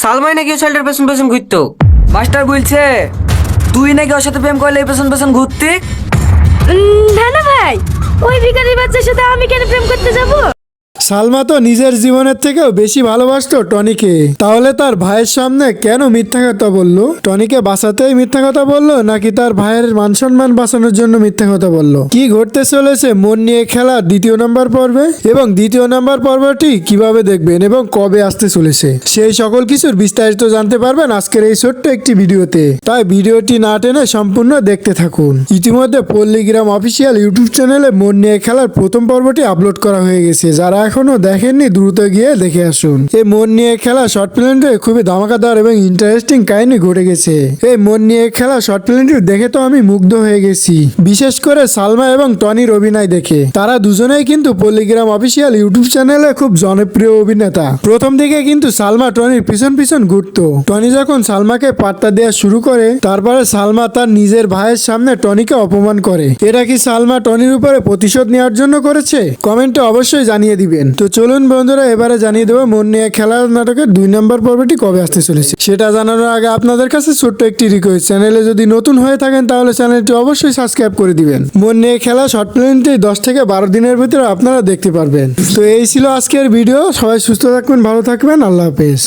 সালমাই নাকি ছেলেটার পেছন পেছন ঘুরতো? মাস্টার বলছে, তুই নাকি ওর সাথে প্রেম করলে পেছন পেছন ঘুরতে? না না ভাই, ওই ভিখারির বাচ্চার সাথে আমি কেন প্রেম করতে সালমা তো নিজের জীবনের থেকেও বেশি ভালোবাসতো টনিকে। তাহলে তার ভাইয়ের সামনে কেন মিথ্যা কথা বলল? টনিকে বাঁচাতেই মিথ্যা কথা বলল, নাকি তার ভাইয়ের মান সম্মান বাঁচানোর জন্য মিথ্যা কথা বলল? কি ঘটতে চলেছে মন নিয়ে খেলা দ্বিতীয় নম্বর পর্বে? এবং দ্বিতীয় নম্বর পর্বটি কীভাবে দেখবেন এবং কবে আসতে চলেছে? সেই সকল কিছুর বিস্তারিত জানতে পারবেন আজকের এই ছোট্ট একটি ভিডিওতে। তাই ভিডিওটি না টেনে সম্পূর্ণ দেখতে থাকুন। ইতিমধ্যে পল্লীগ্রাম অফিসিয়াল ইউটিউব চ্যানেলে মন নিয়ে খেলার প্রথম পর্বটি আপলোড করা হয়ে গেছে। যারা এখনও দেখেননি, দ্রুত গিয়ে দেখে আসুন। এই মন নিয়ে খেলা শর্ট ফিল্মটি খুবই ধামাকাদার এবং ইন্টারেস্টিং কাহিনী ঘটে গেছে। এই মন নিয়ে খেলা শর্ট ফিল্মটি দেখে তো আমি মুগ্ধ হয়ে গেছি। বিশেষ করে সালমা এবং টনির অভিনয় দেখে। তারা দুজনেই কিন্তু পল্লীগ্রাম অফিসিয়াল ইউটিউব চ্যানেলে খুব জনপ্রিয় অভিনেতা। প্রথম দিকে কিন্তু সালমা টনির পিছন পিছন ঘুরত। টনি যখন সালমাকে পাত্তা দেওয়া শুরু করে, তারপরে সালমা তার নিজের ভাইয়ের সামনে টনিকে অপমান করে। এটা কি সালমা টনির উপরে প্রতিশোধ নেওয়ার জন্য করেছে? কমেন্টে অবশ্যই জানিয়ে দিবেন। তো চলুন বন্ধুরা, এবারে জানিয়ে দেবো মন নিয়ে খেলার নাটকের দুই নম্বর পর্বটি কবে আসতে চলেছে। সেটা জানানোর আগে আপনাদের কাছে ছোট্ট একটি রিকোয়েস্ট চ্যানেলে যদি নতুন হয়ে থাকেন, তাহলে চ্যানেলটি অবশ্যই সাবস্ক্রাইব করে দিবেন। মন নিয়ে খেলা শর্ট ফিল্মটি দশ থেকে বারো দিনের ভিতরে আপনারা দেখতে পারবেন। তো এই ছিল আজকের ভিডিও সবাই সুস্থ থাকবেন, ভালো থাকবেন। আল্লাহ হাফেজ।